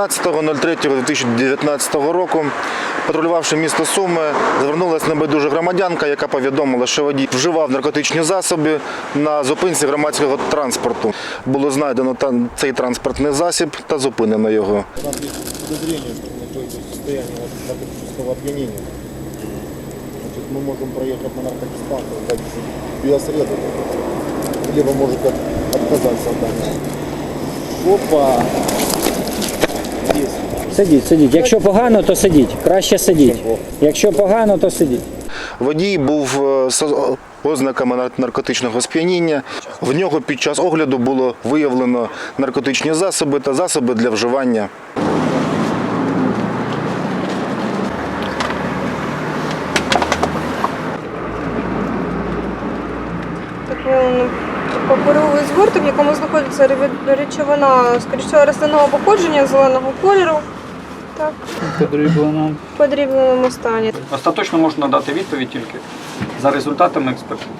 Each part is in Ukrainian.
16.03.2019 року, патрулювавши місто Суми, звернулася небайдужа громадянка, яка повідомила, що водій вживав наркотичні засоби на зупинці громадського транспорту. Було знайдено цей транспортний засіб та зупинено його. У нас есть подозрение, что вы находитесь в состоянии вот наркотического опьянения. Сидіть, сидіть. Якщо погано, то сидіть. Краще сидіть. Якщо погано, то сидіть. Водій був е, з ознаками наркотичного сп'яніння. В нього під час огляду було виявлено наркотичні засоби та засоби для вживання. Паперовий згорток, в якому знаходиться речовина, скоріш всього, рослинного походження зеленого кольору. Так, Подрібленому. в подрібненому стані. Остаточно можна дати відповідь тільки за результатами експертизи.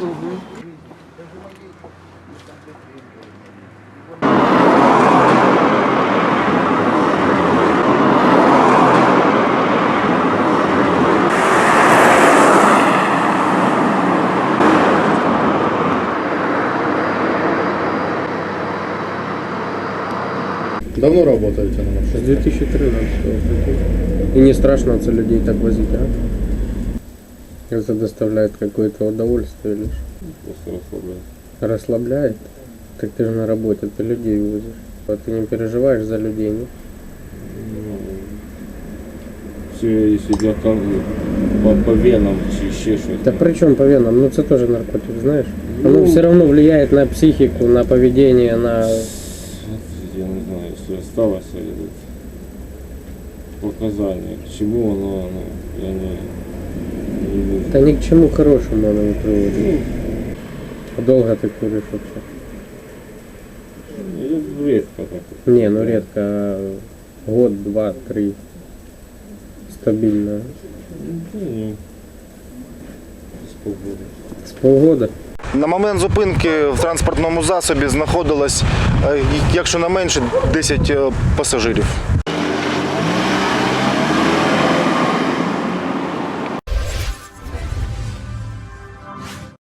Давно работаете на С 2013 И не страшно це людей так возить, а? Это доставляет какое-то удовольствие лишь. Просто расслабляет. Расслабляет. Так ты же на работе, ты людей возишь. А ты не переживаешь за людей, нет? Все, если для кон- по, по венам чи ще щось. Да при чем по венам? Ну это тоже наркотик, знаешь? Оно все равно влияет на психику, на поведение, на... Я не знаю, если осталось этот к чему оно, оно я не, не Да ни к чему хорошему оно не приводит. А долго ты куришь вообще? Я редко так. Не, ну редко. а Год, два, три. Стабильно. Да не. С полгода. С полгода. На момент зупинки в транспортному засобі знаходилось, е, якщо не менше, 10 е, пасажирів.